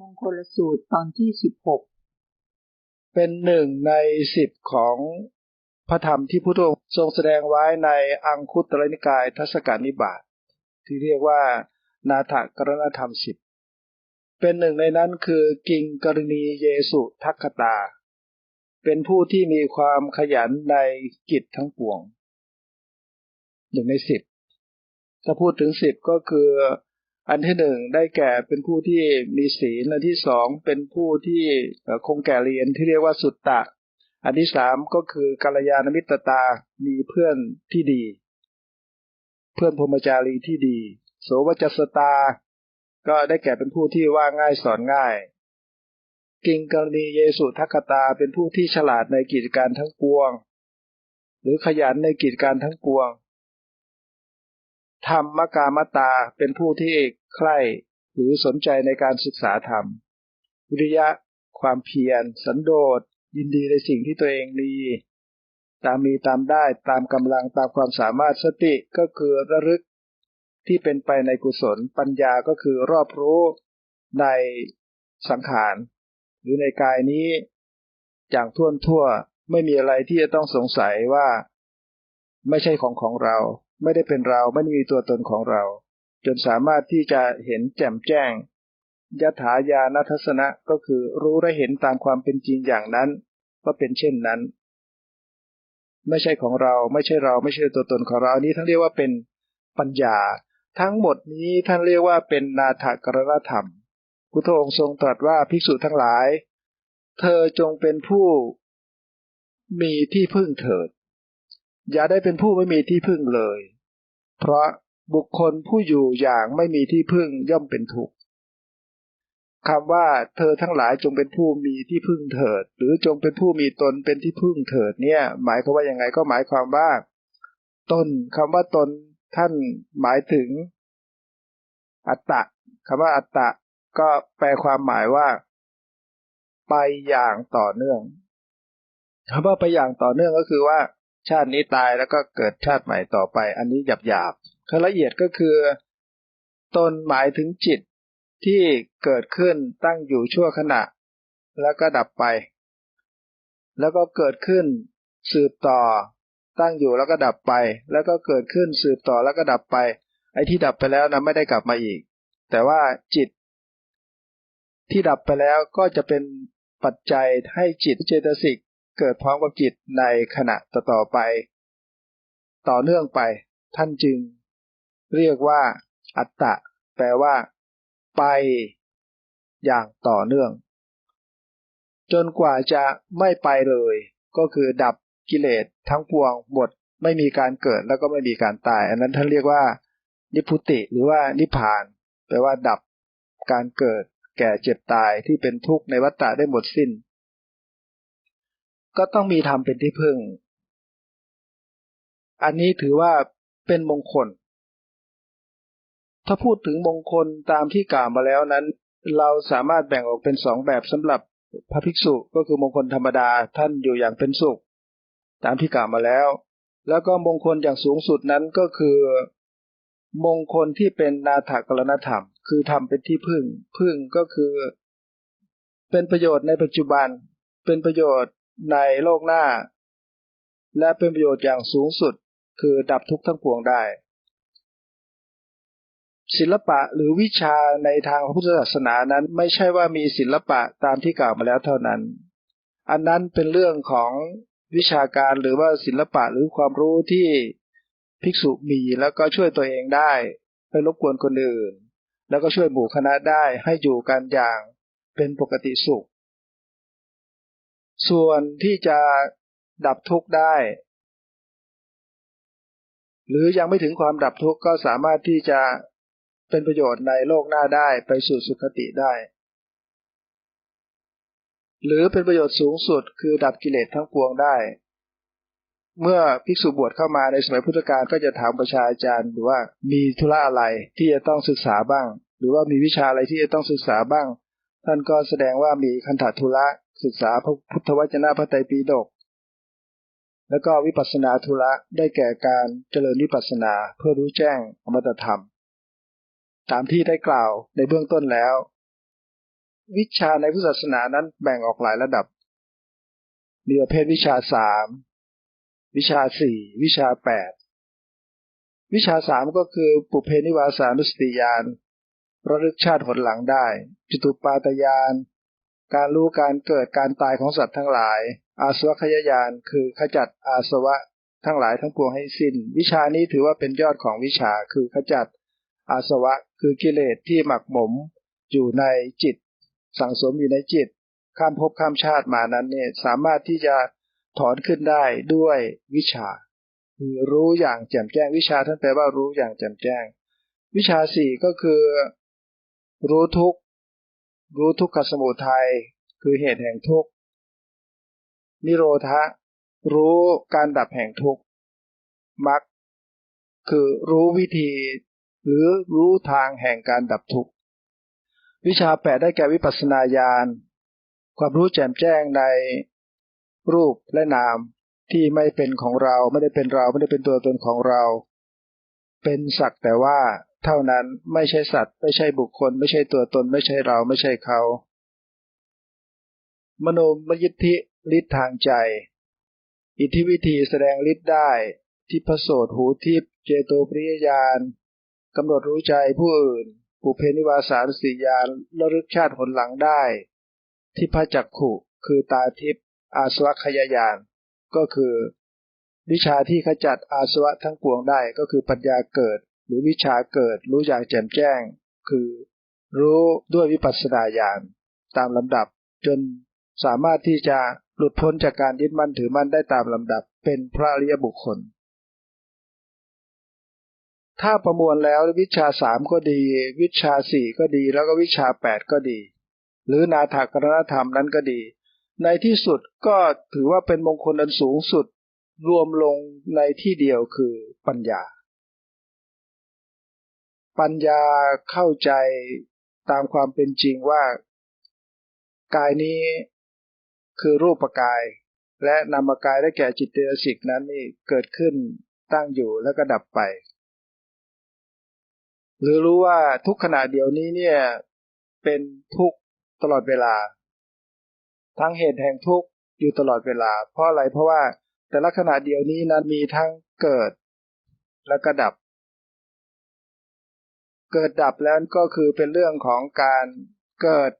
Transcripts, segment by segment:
มงคลสูตรตอนที่สิบหกเป็นหนึ่งในสิบของพระธรรมที่พุทธองค์ทรงแสดงไว้ในอังคุตรนิกายทัศกานิบาตที่เรียกว่านาถกรณธรรมสิบเป็นหนึ่งในนั้นคือกิงกรณีเยสุทักคตา เป็นผู้ที่มีความขยันในกิจทั้งปวงหนึ่งในสิบถ้าพูดถึงสิบก็คือ อันที่หนึ่งได้แก่เป็นผู้ที่มีศีล อันที่สองเป็นผู้ที่คงแก่เรียนที่เรียกว่าสุตตะ อันที่สามก็คือกัลยาณมิตรตา มีเพื่อนที่ดี เพื่อนพรมจารีที่ดี โสวจัสตา ก็ได้แก่เป็นผู้ที่ว่าง่ายสอนง่าย กิงกรณีเยสุทัคตาเป็นผู้ที่ฉลาดในกิจการทั้งปวง หรือขยันในกิจการทั้งปวง ธรรมกามตาเป็นผู้ที่ใคร่หรือสนใจในการศึกษาธรรม วิริยะ ความเพียร สันโดษ ยินดีในสิ่งที่ตัวเองมี ตามมีตามได้ตามกำลังตามความสามารถสติก็คือระลึก ที่เป็นไปในกุศลปัญญาก็คือรอบรู้ในสังขาร หรือในกายนี้ อย่างท่วนทั่วไม่มีอะไรที่จะต้องสงสัยว่า ไม่ใช่ของของเรา ไม่ได้เป็นเราไม่มีตัวตนของเรา จนสามารถที่จะเห็นแจ่มแจ้งยถายานัทสนะก็คือรู้และเห็นตามความเป็นจริงอย่างนั้นก็เป็นเช่นนั้น ไม่ใช่ของเราไม่ใช่เราไม่ใช่ตัวตนของเรานี้ท่านเรียกว่าเป็นปัญญา ทั้งหมดนี้ท่านเรียกว่าเป็นนาถกรณธรรมพุทธองค์ทรงตรัสว่าภิกษุทั้งหลาย เธอจงเป็นผู้มีที่พึ่งเถิด อย่าได้เป็นผู้ไม่มีที่พึ่งเลย เพราะบุคคลผู้อยู่อย่างไม่มีที่พึ่งย่อมเป็นทุกข์คำว่าเธอทั้งหลายจงเป็นผู้มีที่พึ่งเถิด หรือจงเป็นผู้มีตนเป็นที่พึ่งเถิดเนี่ย หมายความว่ายังไงก็หมายความว่า ตนคำว่าตนท่านหมายถึง อัตตะคำว่าอัตตะก็แปลความหมายว่า ไปอย่างต่อเนื่องคำว่าไปอย่างต่อเนื่องก็คือว่า ชาตินี้ตายแล้วก็เกิดชาติใหม่ต่อไป อันนี้หยาบหยาบขั้นละเอียดก็คือตนหมายถึงจิตที่เกิดขึ้นตั้งอยู่ชั่วขณะ แล้วก็ดับไป แล้วก็เกิดขึ้นสืบต่อ ตั้งอยู่แล้วก็ดับไป แล้วก็เกิดขึ้นสืบต่อแล้วก็ดับไป ไอ้ที่ดับไปแล้วนะไม่ได้กลับมาอีก แต่ว่าจิต ที่ดับไปแล้วก็จะเป็นปัจจัยให้จิตเจตสิก เกิดพร้อมกับจิตในขณะต่อไป ต่อเนื่องไป ท่านจึง เรียกว่า อัตตะ แปลว่า ไป อย่างต่อเนื่อง จนกว่าจะไม่ไปเลย ก็คือดับกิเลสทั้งปวงหมดไม่มีการเกิดแล้วก็ไม่มีการตาย อันนั้นท่านเรียกว่า นิพุติหรือว่านิพาน แปลว่าดับการเกิด แก่เจ็บตายที่เป็นทุกข์ในวัฏฏะได้หมดสิ้น ก็ต้องมีธรรมเป็นที่พึ่ง อันนี้ถือว่าเป็นมงคล ถ้าพูดถึงมงคลตามที่กล่าวมาแล้วนั้น เราสามารถแบ่งออกเป็นสองแบบสำหรับพระภิกษุก็คือมงคลธรรมดาท่านอยู่อย่างเป็นสุข ตามที่กล่าวมาแล้ว แล้วก็มงคลอย่างสูงสุดนั้นก็คือ มงคลที่เป็นนาถกรณธรรม คือทำเป็นที่พึ่ง พึ่งก็คือ เป็นประโยชน์ในปัจจุบัน เป็นประโยชน์ ในโลกหน้า และเป็นประโยชน์อย่างสูงสุดคือดับทุกข์ทั้งปวงได้ ศิลปะหรือวิชาในทางพระพุทธศาสนานั้นไม่ใช่ว่ามีศิลปะตามที่กล่าวมาแล้วเท่านั้น อันนั้นเป็นเรื่องของวิชาการหรือว่าศิลปะหรือความรู้ที่ภิกษุมีแล้วก็ช่วยตัวเองได้ไม่รบกวนคนอื่น แล้วก็ช่วยหมู่คณะได้ให้อยู่กันอย่างเป็นปกติสุข ส่วนที่จะดับทุกข์ได้ หรือยังไม่ถึงความดับทุกข์ก็สามารถที่จะเป็นประโยชน์ในโลกหน้าได้ไปสู่สุคติได้ หรือเป็นประโยชน์สูงสุดคือดับกิเลสทั้งปวงได้ เมื่อภิกษุบวชเข้ามาในสมัยพุทธกาลก็จะถามประชาอาจารย์หรือว่ามีธุระอะไรที่จะต้องศึกษาบ้าง หรือว่ามีวิชาอะไรที่จะต้องศึกษาบ้าง ท่านก็แสดงว่ามีคันถธุระศึกษาพระพุทธวจนะพระไตรปิฎกแล้วก็วิปัสสนาธุระได้แก่การเจริญวิปัสสนาเพื่อรู้แจ้งอมตะธรรม ตามที่ได้กล่าวในเบื้องต้นแล้ว วิชาในพุทธศาสนานั้นแบ่งออกหลายระดับ มีประเภทวิชาสามวิชาสี่วิชาแปดวิชาสามก็คือปุเพนิวาสานุสติญาณ ระลึกชาติผลหลังได้ จตุปาตญาณการรู้การเกิดการตายของสัตว์ทั้งหลาย อาสวะขยายานคือขจัดอาสวะทั้งหลายทั้งปวงให้สิ้น วิชานี้ถือว่าเป็นยอดของวิชาคือขจัดอาสวะคือกิเลสที่หมักหมมอยู่ในจิต สังสมอยู่ในจิต ข้ามภพข้ามชาติมานั้นเนี่ยสามารถที่จะถอนขึ้นได้ด้วยวิชา คือรู้อย่างแจ่มแจ้งวิชาท่านแปลว่ารู้อย่างแจ่มแจ้ง วิชาสี่ก็คือ รู้ทุกรู้ทุกขสมุทัยคือเหตุแห่งทุกข์นิโรธะรู้การดับแห่งทุกข์มรรคคือรู้วิธี หรือรู้ทางแห่งการดับทุกข์วิชาแปดได้แก่วิปัสสนาญาณความรู้แจ่มแจ้งในรูปและนามที่ไม่เป็นของเราไม่ได้เป็นเราไม่ได้เป็นตัวตนของเรา เป็นสักแต่ว่า เท่านั้นไม่ใช่สัตว์ ไม่ใช่บุคคล ไม่ใช่ตัวตน ไม่ใช่เราไม่ใช่เขา มโนมยิทธิฤทธิทางใจ อิทธิวิธีแสดงฤทธิ์ได้ทิพโสตหูทิพเจโตปริยญาณกำหนดรู้ใจผู้อื่นปุเพนิวาสารสีญาณระลึกชาติผลหลังได้ทิพจักขุ คือตาทิพอาสวะขยายาน ก็คือ วิชาที่ขจัดอาสวะทั้งปวงได้ก็คือปัญญาเกิด รือวิชาเกิดรู้อย่างแจ่มแจ้ง คือ รู้ด้วยวิปัสสนาญาณตามลำดับ จนสามารถที่จะหลุดพ้นจากการยึดมั่นถือมั่นได้ตามลำดับ เป็นพระริยบุคคล ถ้าประมวลแล้ววิชาสามก็ดี วิชาสี่ก็ดีแล้วก็วิชาแปดก็ดี หรือนาถกรณธรรมนั้นก็ดี ในที่สุดก็ถือว่าเป็นมงคลอันสูงสุดรวมลงในที่เดียวคือปัญญา ปัญญาเข้าใจตามความเป็นจริงว่า กายนี้คือรูปกาย และนามกายได้แก่จิตเตสิกนั้นนี่เกิดขึ้นตั้งอยู่แล้วก็ดับไป หรือรู้ว่าทุกขณะเดียวนี้เนี่ยเป็นทุกตลอดเวลา ทั้งเหตุแห่งทุกอยู่ตลอดเวลา เพราะอะไรเพราะว่าแต่ละขณะเดียวนี้นั้นมีทั้งเกิดแล้วก็ดับ เกิดดับแล้วก็คือเป็นเรื่องของการเกิด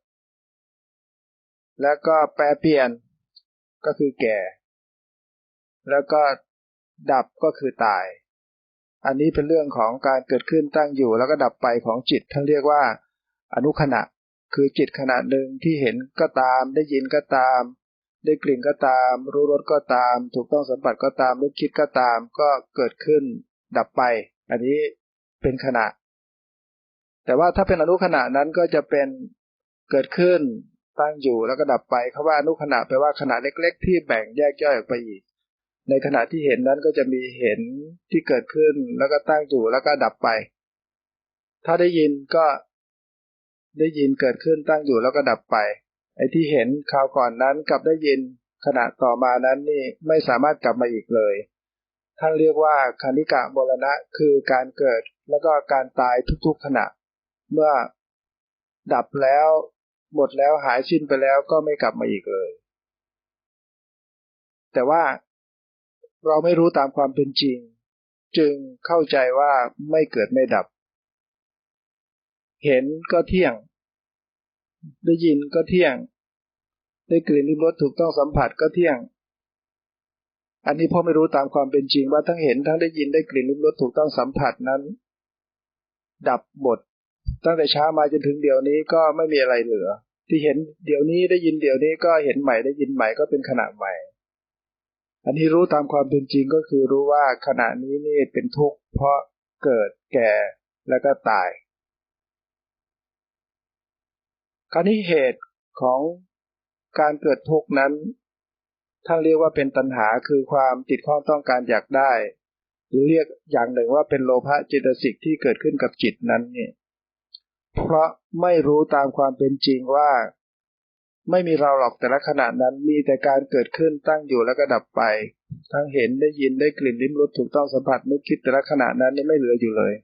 แล้วก็แปรเปลี่ยนก็คือแก่ แล้วก็ดับก็คือตาย อันนี้เป็นเรื่องของการเกิดขึ้นตั้งอยู่ แล้วก็ดับไปของจิตท่านเรียกว่า อนุขณะ คือจิตขณะหนึ่งที่เห็นก็ตาม ได้ยินก็ตาม ได้กลิ่นก็ตาม รู้รสก็ตาม ถูกต้องสัมผัสก็ตามนึกคิดก็ตาม ก็เกิดขึ้น ดับไป อันนี้เป็นขณะ แต่ว่าถ้าเป็นอนุขณะนั้นก็จะเป็นเกิดขึ้นตั้งอยู่แล้วก็ดับไปคาว่าอนุขณะแปลว่าขณะเล็ก ๆ ที่แบ่งแยกย่อยออกไปอีก ในขณะที่เห็นนั้นก็จะมีเห็นที่เกิดขึ้นแล้วก็ตั้งอยู่แล้วก็ดับไป ถ้าได้ยินก็ได้ยินเกิดขึ้นตั้งอยู่แล้วก็ดับไป ไอ้ที่เห็นคราวก่อนนั้นกับได้ยินขณะต่อมานั้นนี่ไม่สามารถกลับมาอีกเลยท่านเรียกว่าคานิกะบรณะคือการเกิดแล้วก็การตายทุกๆขณะ เมื่อดับแล้ว หมดแล้วหายสิ้นไปแล้วก็ไม่กลับมาอีกเลย แต่ว่าเราไม่รู้ตามความเป็นจริง จึงเข้าใจว่าไม่เกิดไม่ดับ เห็นก็เที่ยง ได้ยินก็เที่ยง ได้กลิ่นริมรสถูกต้องสัมผัสก็เที่ยง อันนี้พ่อไม่รู้ตามความเป็นจริงว่าทั้งเห็นทั้งได้ยินได้กลิ่นริมรสถูกต้องสัมผัสนั้น ดับหมด ตั้งแต่เช้ามาจนถึงเดี๋ยวนี้ก็ไม่มีอะไรเหลือ ที่เห็นเดี๋ยวนี้ได้ยินเดี๋ยวนี้ก็เห็นใหม่ได้ยินใหม่ก็เป็นขณะใหม่ อันนี้รู้ตามความเป็นจริงก็คือรู้ว่าขณะนี้นี่เป็นทุกข์เพราะเกิดแก่แล้วก็ตาย คราวนี้เหตุของการเกิดทุกข์นั้นท่านเรียกว่าเป็นตัณหาคือความติดข้องต้องการอยากได้ หรือเรียกอย่างหนึ่งว่าเป็นโลภะจิตสิกที่เกิดขึ้นกับจิตนั้นนี่ เพราะไม่รู้ตามความเป็นจริงว่า ไม่มีเราหรอกแต่ละขณะนั้นมีแต่การเกิดขึ้นตั้งอยู่แล้วก็ดับไป ทั้งเห็นได้ยินได้กลิ่นลิ้มรสถูกต้องสัมผัสนึกคิดแต่ละขณะนั้นนี่ไม่เหลืออยู่เลย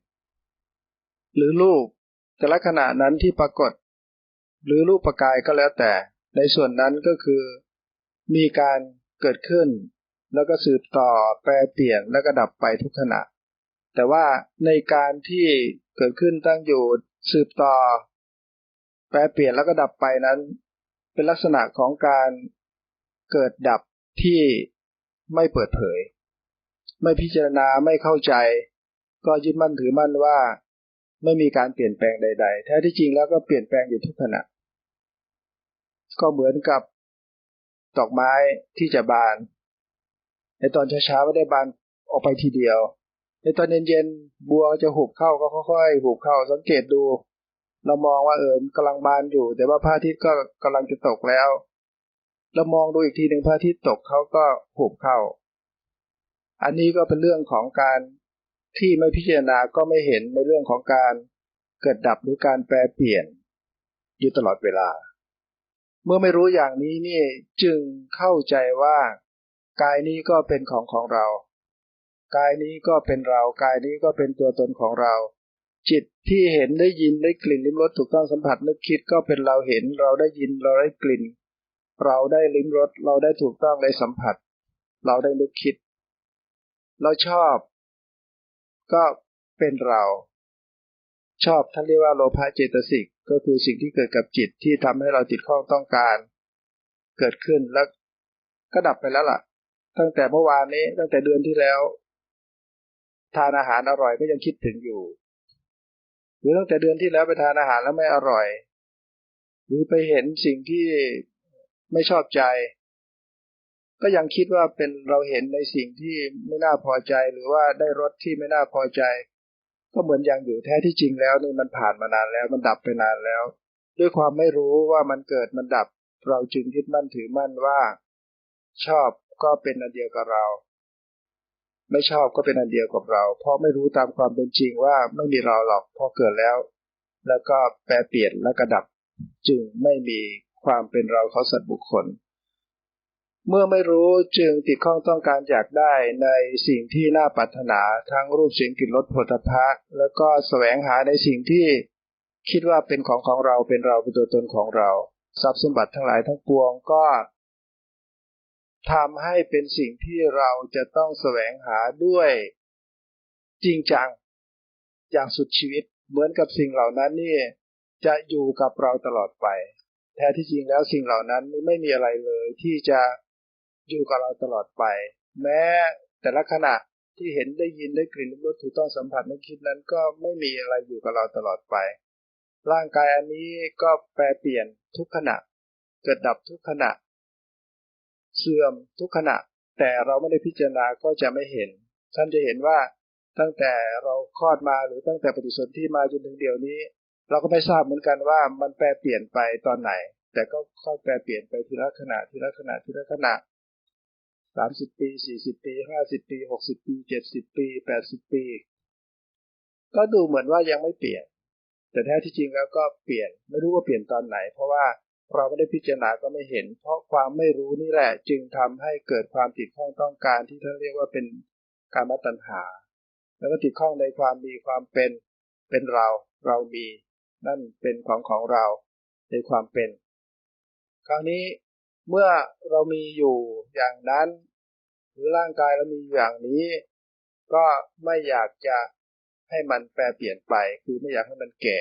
หรือรูปแต่ละขณะนั้นที่ปรากฏ หรือรูปประกายก็แล้วแต่ ในส่วนนั้นก็คือ มีการเกิดขึ้น แล้วก็สืบต่อแปรเปลี่ยนแล้วก็ดับไปทุกขณะ แต่ว่าในการที่ เกิดขึ้นตั้งอยู่สืบต่อ แปรเปลี่ยนแล้วก็ดับไปนั้น เป็นลักษณะของการเกิดดับที่ไม่เปิดเผย ไม่พิจารณาไม่เข้าใจ ก็ยึดมั่นถือมั่นว่า ไม่มีการเปลี่ยนแปลงใด ๆ แท้ที่จริงแล้วก็เปลี่ยนแปลงอยู่ทุกขณะ ก็เหมือนกับดอกไม้ที่จะบาน ในตอนเช้าๆไม่ได้บานออกไปทีเดียว ในตอนเย็นๆบัวจะหุบเข้าก็ค่อยๆหุบเข้าสังเกตดู เรามองว่าเอิมกำลังบานอยู่ แต่ว่าพระอาทิตย์ก็กำลังจะตกแล้ว เรามองดูอีกทีหนึ่งพระอาทิตย์ตกเขาก็หุบเข้า อันนี้ก็เป็นเรื่องของการที่ไม่พิจารณาก็ไม่เห็นในเรื่องของการเกิดดับหรือการแปรเปลี่ยน อยู่ตลอดเวลา เมื่อไม่รู้อย่างนี้นี่จึงเข้าใจว่ากายนี้ก็เป็นของของเรา กายนี้ก็เป็นเรา กายนี้ก็เป็นตัวตนของเรา จิตที่เห็นได้ยินได้กลิ่นลิ้มรสถูกต้องสัมผัสนึกคิดก็เป็นเราเห็น เราได้ยินเราได้กลิ่น เราได้ลิ้มรสเราได้ถูกต้องได้สัมผัส เราได้นึกคิด เราชอบ ก็เป็นเรา ชอบท่านเรียกว่าโลภะเจตสิกก็คือสิ่งที่เกิดกับจิตที่ทำให้เราติดข้องต้องการ เกิดขึ้นแล้วก็ดับไปแล้วล่ะ ตั้งแต่เมื่อวานนี้ตั้งแต่เดือนที่แล้ว ทานอาหารอร่อยก็ยังคิดถึงอยู่ หรือตั้งแต่เดือนที่แล้วไปทานอาหารแล้วไม่อร่อย หรือไปเห็นสิ่งที่ไม่ชอบใจ ก็ยังคิดว่าเป็นเราเห็นในสิ่งที่ไม่น่าพอใจหรือว่าได้รสที่ไม่น่าพอใจ ก็เหมือนยังอยู่แท้ที่จริงแล้วนี่มันผ่านมานานแล้ว มันดับไปนานแล้ว ด้วยความไม่รู้ว่ามันเกิดมันดับ เราจึงยึดมั่นถือมั่นว่า ชอบก็เป็นอันเดียวกับเรา ไม่ชอบก็เป็นอันเดียวกับเรา เพราะไม่รู้ตามความเป็นจริงว่าไม่มีเราหรอกพอเกิดแล้ว แล้วก็แปรเปลี่ยนและกระดับ จึงไม่มีความเป็นเราเขาสัตว์บุคคล เมื่อไม่รู้จึงติดข้องต้องการอยากได้ในสิ่งที่น่าปรารถนาทั้งรูปเสียงกลิ่นรสผลิภัณฑ์แล้วก็แสวงหาในสิ่งที่คิดว่าเป็นของของเราเป็นเราเป็นตัวตนของเรา ทรัพย์สมบัติทั้งหลายทั้งปวงก็ ทำให้เป็นสิ่งที่เราจะต้องแสวงหาด้วย จริงจังอย่างสุดชีวิตเหมือนกับสิ่งเหล่านั้นนี่จะอยู่กับเราตลอดไป แท้ที่จริงแล้วสิ่งเหล่านั้นไม่มีอะไรเลย ที่จะอยู่กับเราตลอดไป แม้แต่ละขณะที่เห็นได้ยินได้กลิ่นรสถูกต้องสัมผัสนึกคิดนั้นก็ไม่มีอะไรอยู่กับเราตลอดไป ร่างกายอันนี้ก็แปรเปลี่ยนทุกขณะ เกิดดับทุกขณะ เสื่อมทุกขณะ แต่เราไม่ได้พิจารณาก็จะไม่เห็น ท่านจะเห็นว่าตั้งแต่เราคลอดมาหรือตั้งแต่ปฏิสนธิมาจนถึงเดี๋ยวนี้ เราก็ไม่ทราบเหมือนกันว่ามันแปรเปลี่ยนไปตอนไหน แต่ก็ค่อยแปรเปลี่ยนไปทีละขณะทีละขณะทีละขณะสามสิบปีสี่สิบปีห้าสิบปีหกสิบปีเจ็ดสิบปีแปดสิบปี ก็ดูเหมือนว่ายังไม่เปลี่ยน แต่แท้ที่จริงแล้วก็เปลี่ยนไม่รู้ว่าเปลี่ยนตอนไหน เพราะว่า เราไม่ได้พิจารณาก็ไม่เห็น เพราะความไม่รู้นี่แหละ จึงทำให้เกิดความติดข้องต้องการที่ท่านเรียกว่าเป็นการมตัญหา แล้วก็ติดข้องในความมีความเป็นเป็นเรา เรามี นั่นเป็นของของเราในความเป็น คราวนี้เมื่อเรามีอยู่อย่างนั้น หรือร่างกายเรามีอย่างนี้ ก็ไม่อยากจะให้มันแปรเปลี่ยนไป คือไม่อยากให้มันแก่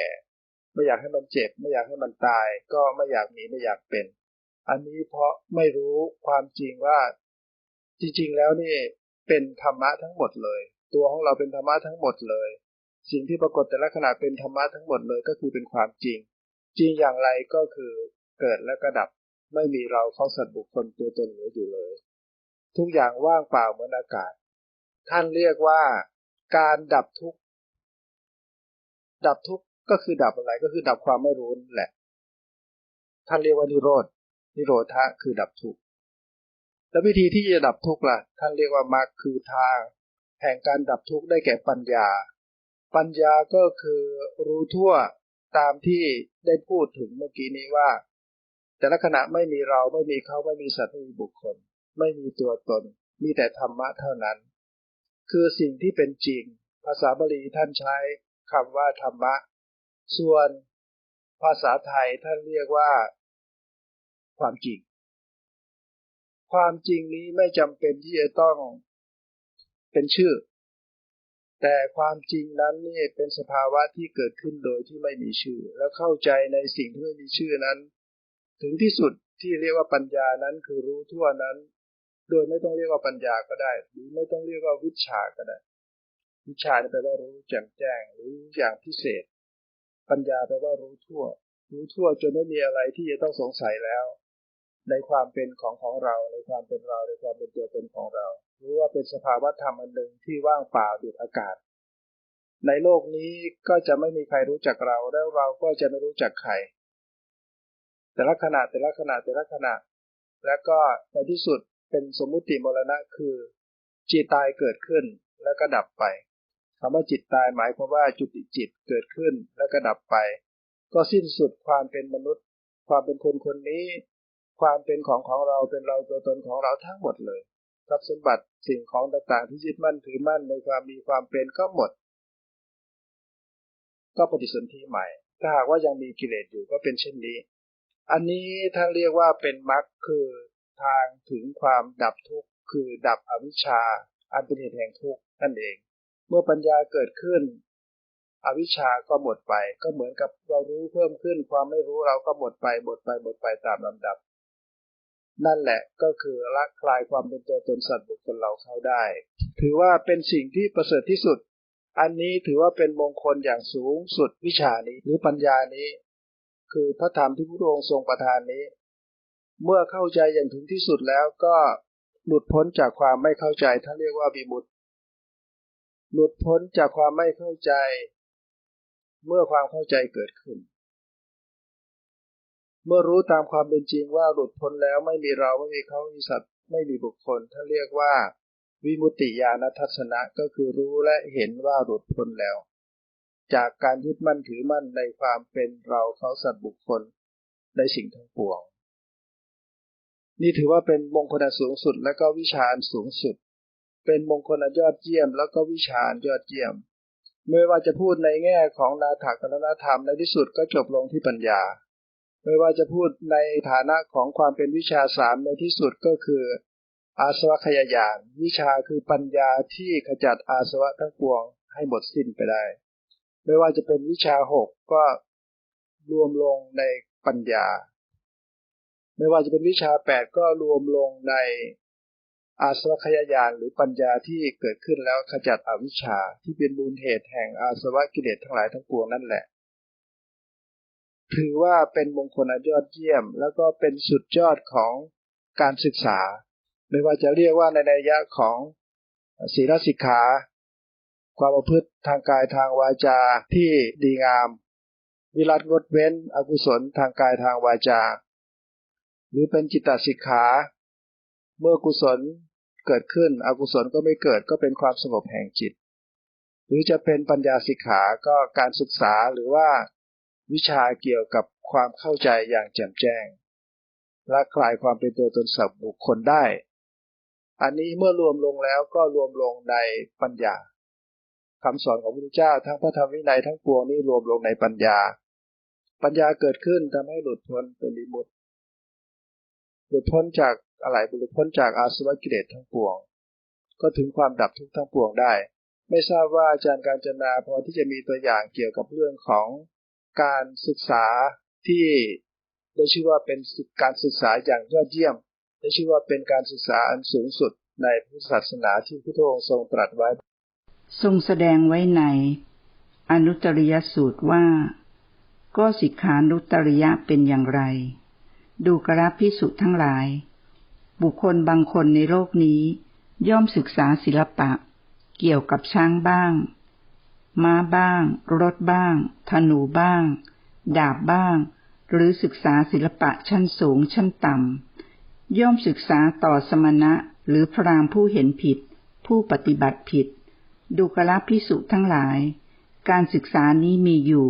ไม่อยากให้มันเจ็บ ไม่อยากให้มันตาย ก็ไม่อยากมีไม่อยากเป็น อันนี้เพราะไม่รู้ความจริงว่า จริง ๆ แล้วนี่เป็นธรรมะทั้งหมดเลย ตัวของเราเป็นธรรมะทั้งหมดเลย สิ่งที่ปรากฏแต่ละขณะเป็นธรรมะทั้งหมดเลยก็คือเป็นความจริง จริงอย่างไรก็คือเกิดและก็ดับ ไม่มีเราเขาสัตว์บุคคลตัวตนเหลืออยู่เลย ทุกอย่างว่างเปล่าเหมือนอากาศ ท่านเรียกว่าการดับทุกข์ดับทุกข์ ก็คือดับอะไรก็คือดับความไม่รู้นั่นแหละ ท่านเรียกว่านิโรธนิโรธะคือดับทุกข์แล้ววิธีที่จะดับทุกข์ล่ะ ท่านเรียกว่ามรรคคือทาง แห่งการดับทุกข์ได้แก่ปัญญา ปัญญาก็คือรู้ทั่วตามที่ได้พูดถึงเมื่อกี้นี้ว่า แต่ละขณะไม่มีเราไม่มีเขาไม่มีสัตว์ไม่มีบุคคล ไม่มีตัวตน มีแต่ธรรมะเท่านั้น คือสิ่งที่เป็นจริง ภาษาบาลีท่านใช้คำว่าธรรมะ ส่วนภาษาไทยท่านเรียกว่า ความจริง ความจริงนี้ไม่จำเป็นที่จะต้องเป็นชื่อ แต่ความจริงนั้นนี่เป็นสภาวะที่เกิดขึ้นโดยที่ไม่มีชื่อ แล้วเข้าใจในสิ่งที่ไม่มีชื่อนั้น ถึงที่สุดที่เรียกว่าปัญญานั้นคือรู้ทั่วนั้น โดยไม่ต้องเรียกว่าปัญญาก็ได้ หรือไม่ต้องเรียกว่าวิชาก็ได้ วิชาแปลว่ารู้แจ่มแจ้งรู้อย่างพิเศษ ปัญญาแปลว่ารู้ทั่ว รู้ทั่วจนไม่มีอะไรที่จะต้องสงสัยแล้ว ในความเป็นของของเรา ในความเป็นเรา ในความเป็นตัวตนของเรา รู้ว่าเป็นสภาวะธรรมอันหนึ่งที่ว่างเปล่าดุดอากาศ ในโลกนี้ก็จะไม่มีใครรู้จักเรา แล้วเราก็จะไม่รู้จักใคร แต่ละขณะแต่ละขณะแต่ละขณะ แล้วก็ในที่สุดเป็นสมมุติมรณะคือจิตตายเกิดขึ้นแล้วก็ดับไป คำว่าจิตตายหมายความว่าจุติจิตเกิดขึ้นแล้วก็ดับไป ก็สิ้นสุดความเป็นมนุษย์ ความเป็นคนคนนี้ ความเป็นของของเราเป็นเราตัวตนของเราทั้งหมดเลยทรัพย์สมบัติสิ่งของต่างๆที่ยึดมั่นถือมั่นในความมีความเป็นก็หมด ก็ปฏิสนธิใหม่ ถ้าหากว่ายังมีกิเลสอยู่ก็เป็นเช่นนี้ อันนี้ท่านเรียกว่าเป็นมรรคคือทางถึงความดับทุกข์คือดับอวิชชา อันเป็นเหตุแห่งทุกข์นั่นเอง เมื่อปัญญาเกิดขึ้น อวิชชาก็หมดไป ก็เหมือนกับเรารู้เพิ่มขึ้น ความไม่รู้เราก็หมดไปหมดไปหมดไปตามลำดับ นั่นแหละก็คือละคลายความเป็นตัวตนสัตว์บุคคลเราเข้าได้ ถือว่าเป็นสิ่งที่ประเสริฐที่สุด อันนี้ถือว่าเป็นมงคลอย่างสูงสุดวิชานี้หรือปัญญานี้ คือพระธรรมที่พระองค์ทรงประทานนี้ เมื่อเข้าใจอย่างถึงที่สุดแล้วก็หลุดพ้นจากความไม่เข้าใจท่านเรียกว่าบิมุต หลุดพ้นจากความไม่เข้าใจ เมื่อความเข้าใจเกิดขึ้น เมื่อรู้ตามความเป็นจริงว่าหลุดพ้นแล้วไม่มีเราไม่มีเขาไม่มีสัตว์ไม่มีบุคคลท่านเรียกว่า วิมุตติญาณทัศนะก็คือรู้และเห็นว่าหลุดพ้นแล้ว จากการยึดมั่นถือมั่นในความเป็นเราเขาสัตว์บุคคลในสิ่งทั้งปวง นี่ถือว่าเป็นมงคลสูงสุดและก็วิชาสูงสุด เป็นมงคลอันยอดเยี่ยม แล้วก็วิชาอันยอดเยี่ยม ไม่ว่าจะพูดในแง่ของนาถกรณธรรมในที่สุดก็จบลงที่ปัญญา ไม่ว่าจะพูดในฐานะของความเป็นวิชาสามในที่สุดก็คือ อาสวะขยายานวิชาคือปัญญาที่ขจัดอาสวะทั้งปวงให้หมดสิ้นไปได้ ไม่ว่าจะเป็นวิชาหกก็รวมลงในปัญญา ไม่ว่าจะเป็นวิชาแปดก็รวมลงใน อาสวะขยายานหรือปัญญาที่เกิดขึ้นแล้วขจัดอวิชชาที่เป็นมูลเหตุแห่งอาสวะกิเลสทั้งหลายทั้งปวงนั่นแหละ ถือว่าเป็นมงคลอันยอดเยี่ยม แล้วก็เป็นสุดยอดของการศึกษา ไม่ว่าจะเรียกว่าในนัยยะของศีลสิกขา ความประพฤติทางกายทางวาจาที่ดีงาม วิรัตงดเว้น อกุศลทางกายทางวาจา หรือเป็นจิตตสิกขา เมื่อกุศล เกิดขึ้น อกุศลก็ไม่เกิดก็เป็นความสงบแห่งจิต หรือจะเป็นปัญญาสิกขาก็การศึกษาหรือว่าวิชาเกี่ยวกับความเข้าใจอย่างแจ่มแจ้ง และคลายความเป็นตัวตนสัตว์บุคคลได้ อันนี้เมื่อรวมลงแล้วก็รวมลงในปัญญาคำสอนของพระพุทธเจ้าทั้งพระธรรมวินัยทั้งปวงนี้รวมลงในปัญญา ปัญญาเกิดขึ้นทำให้หลุดพ้นเป็นลิมุตหลุดพ้นจาก อะไรหลุพ้นจากอาสวะกิเลสทั้งปวง ก็ถึงความดับทุกข์ทั้งปวงได้ ไม่ทราบว่าอาจารย์การจนาพอที่จะมีตัวอย่างเกี่ยวกับเรื่องของการศึกษาที่ได้ชื่อว่าเป็นการศึกษาอย่างยอดเยี่ยม ได้ชื่อว่าเป็นการศึกษาอันสูงสุดในพุทธศาสนาที่พระองค์ทรงตรัสไว้ ทรงแสดงไว้ในอนุตริยสูตรว่า ก็สิกขานุตริยะเป็นอย่างไร ดูกราพิสุทั้งหลาย บุคคลบางคนในโลกนี้ ย่อมศึกษาศิลปะ เกี่ยวกับช้างบ้าง ม้าบ้าง รถบ้าง ธนูบ้าง ดาบบ้าง หรือศึกษาศิลปะชั้นสูงชั้นต่ำ ย่อมศึกษาต่อสมณะหรือพรามผู้เห็นผิด ผู้ปฏิบัติผิดดูกระพิสุทั้งหลาย การศึกษานี้มีอยู่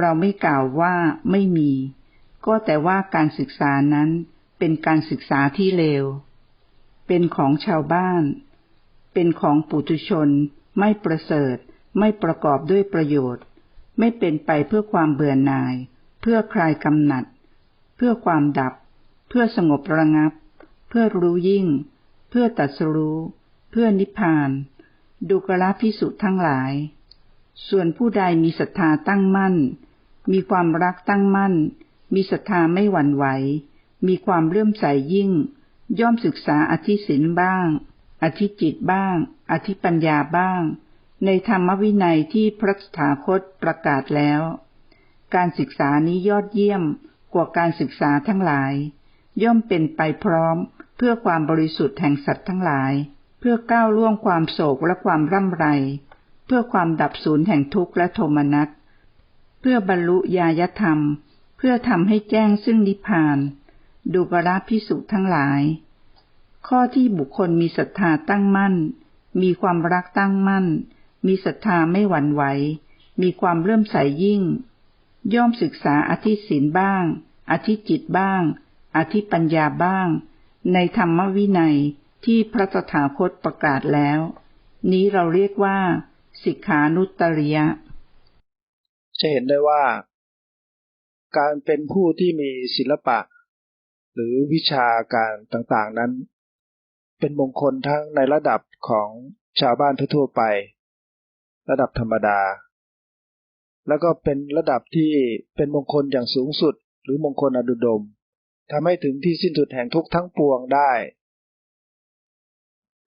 เราไม่กล่าวว่าไม่มี ก็แต่ว่าการศึกษานั้น เป็นการศึกษาที่เลว เป็นของชาวบ้าน เป็นของปุถุชน ไม่ประเสริฐ ไม่ประกอบด้วยประโยชน์ ไม่เป็นไปเพื่อความเบื่อหน่าย เพื่อคลายกำหนัด เพื่อความดับ เพื่อสงบระงับ เพื่อรู้ยิ่ง เพื่อตัดสรู้ เพื่อนิพพานดูกระพิสุทั้งหลาย ส่วนผู้ใดมีศรัทธาตั้งมั่น มีความรักตั้งมั่น มีศรัทธาไม่หวั่นไหว มีความเลื่อมใสยิ่ง ย่อมศึกษาอธิศินบ้าง อธิจิตบ้าง อธิปัญญาบ้าง ในธรรมวินัยที่พระสถาคตประกาศแล้ว การศึกษานี้ยอดเยี่ยมกว่าการศึกษาทั้งหลาย ย่อมเป็นไปพร้อมเพื่อความบริสุทธิ์แห่งสัตว์ทั้งหลาย เพื่อก้าวล่วงความโศกและความร่ำไร เพื่อความดับสูญแห่งทุกข์และโทมนัสเพื่อบรรลุญาญธรรม เพื่อทำให้แจ้งซึ่งนิพพาน ดูกราพิสุทั้งหลาย ข้อที่บุคคลมีศรัทธาตั้งมั่น มีความรักตั้งมั่น มีศรัทธาไม่หวั่นไหว มีความเลื่มใสยิ่ง ย่อมศึกษาอธิศีลบ้าง อธิจิตบ้าง อธิปัญญาบ้าง ในธรรมวินัยที่พระตถาคตประกาศแล้ว นี้เราเรียกว่า สิกขานุตตริยะ จะเห็นได้ว่า การเป็นผู้ที่มีศิลปะ หรือวิชาการต่างๆนั้น เป็นมงคลทั้งในระดับของชาวบ้านทั่วไป ระดับธรรมดา แล้วก็เป็นระดับที่เป็นมงคลอย่างสูงสุด หรือมงคลอดุดมทำให้ถึงที่สิ้นสุดแห่งทุกทั้งปวงได้